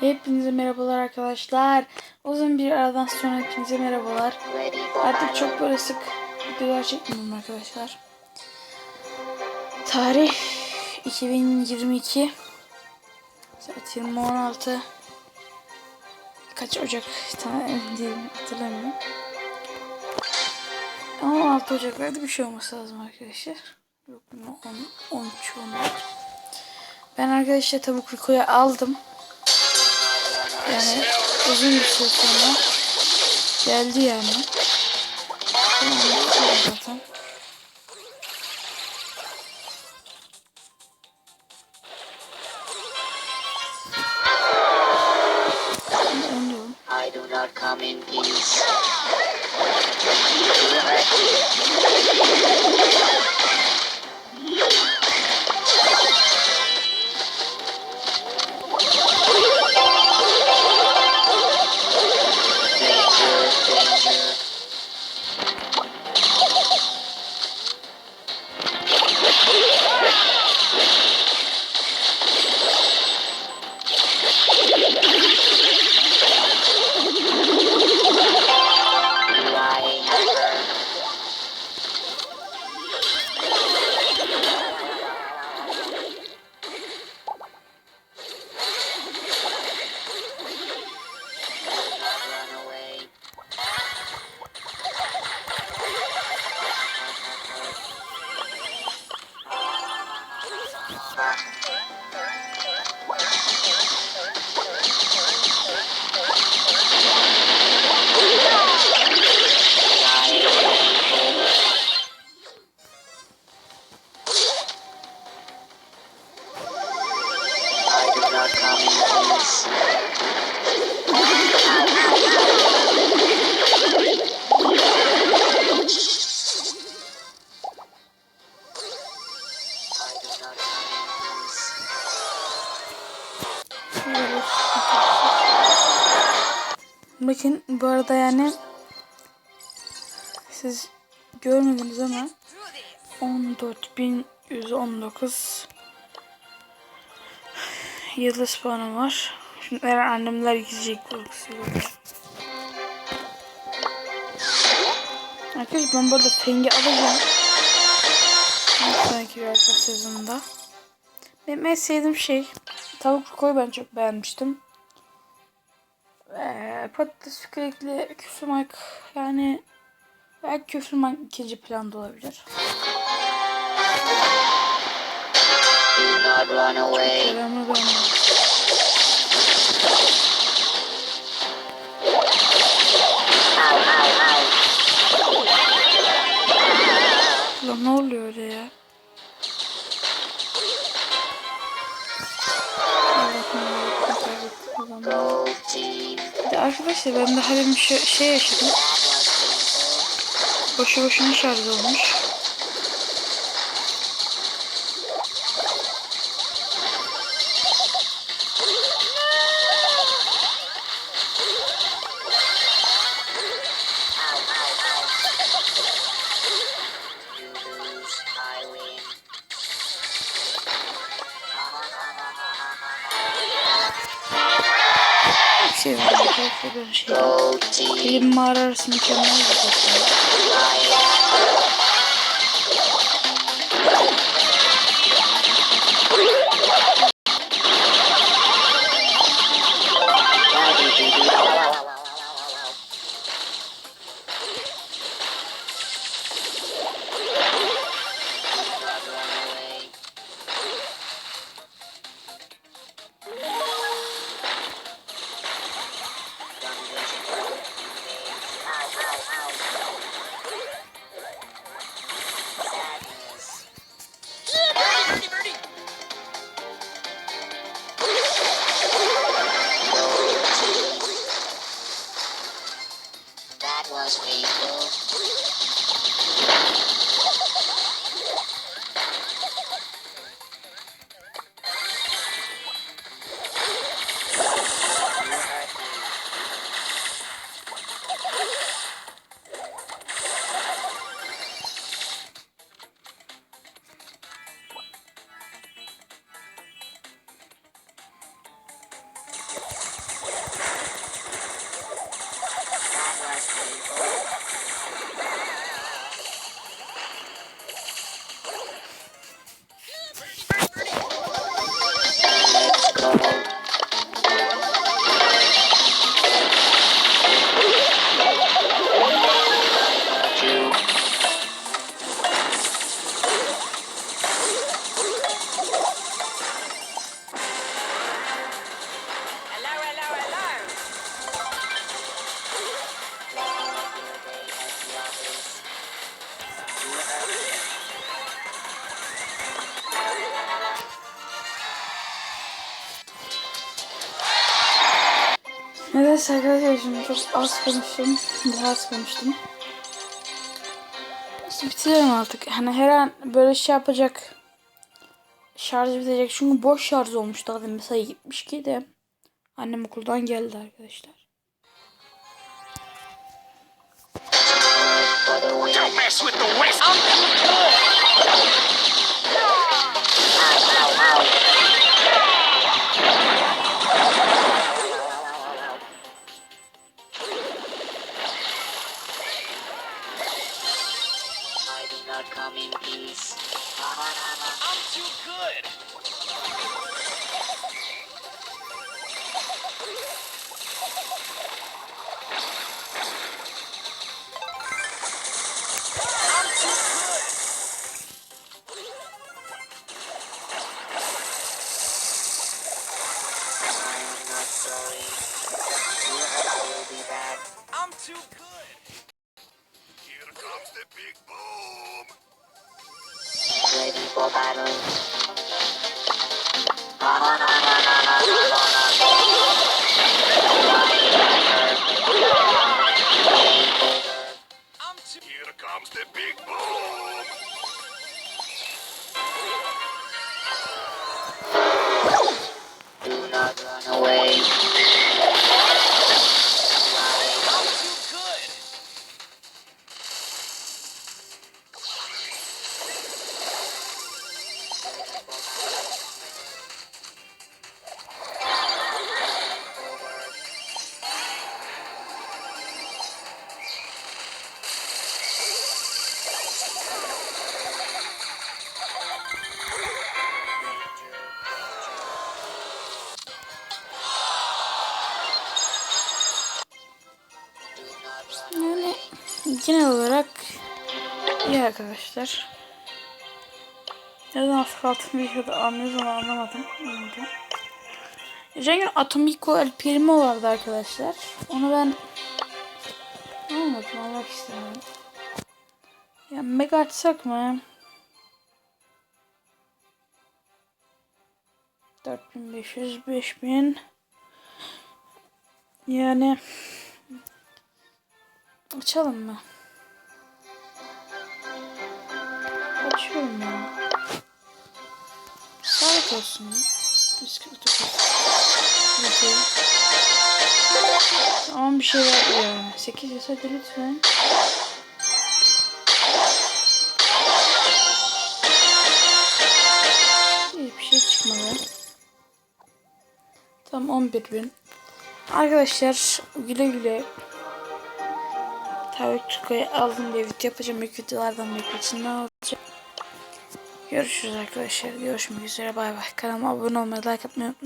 Hepinize merhabalar arkadaşlar. Uzun bir aradan sonra hepinize merhabalar. Artık çok böyle sık videolar çekmiyorum arkadaşlar. Tarih 2022 Saat 20.16 Kaç Ocak değilim hatırlamıyorum. Ama 16 Ocak'larda bir şey olması lazım arkadaşlar. Yok 10, 13 14. Ben arkadaşlar tavuk rikoyu aldım. Yani uzun bir süre sonra geldi yani. Tamam, zaten. I do not peace. I do Bakın bu arada yani siz görmediniz ama 14.119 yıldız puanım var. Şimdi annemler gidecek korkusuyla. Arkadaşlar ben burada fengi alacağım. Bir Sonraki bir arka sezonunda. Benim en sevdiğim şey tavuk koyu ben çok beğenmiştim. Ee, patates sürekli küfürmek yani belki küfürmek ikinci planda olabilir. Do not run arkadaşlar ben daha şey, şey yaşadım. Boşu boşuna şarj olmuş. Şey var ben şey. Mükemmel bir tasarım. Nedense arkadaşlar şimdi çok az konuştum. Daha az konuştum. İşte bitirelim artık. Hani her an böyle şey yapacak. Şarj bitecek. Çünkü boş şarj olmuş daha demin. Mesela 72 de. Annem okuldan geldi arkadaşlar. Don't mess with the West. Am not sorry. I will be back. I'm too good. Here comes the big boom. Ready for battle. Genel olarak iyi arkadaşlar. Neden asfaltın bir şey de anlıyoruz onu anlamadım. Anladım. Geçen gün Atomico El Primo vardı arkadaşlar. Onu ben anlamadım almak istemedim. Ya mega açsak mı? 4500 5000 yani Açalım mı? Açıyorum ya. Sağlık olsun ya. 149. Hadi. Tamam bir şey var yani. 8 yaz hadi lütfen. İyi bir şey çıkmadı. Tam 11 bin. Arkadaşlar güle güle Tabii Türkiye'yi aldım diye video yapacağım. İlk videolardan olacak? Görüşürüz arkadaşlar. Görüşmek üzere. Bay bay. Kanalıma abone olmayı, like atmayı unutmayın.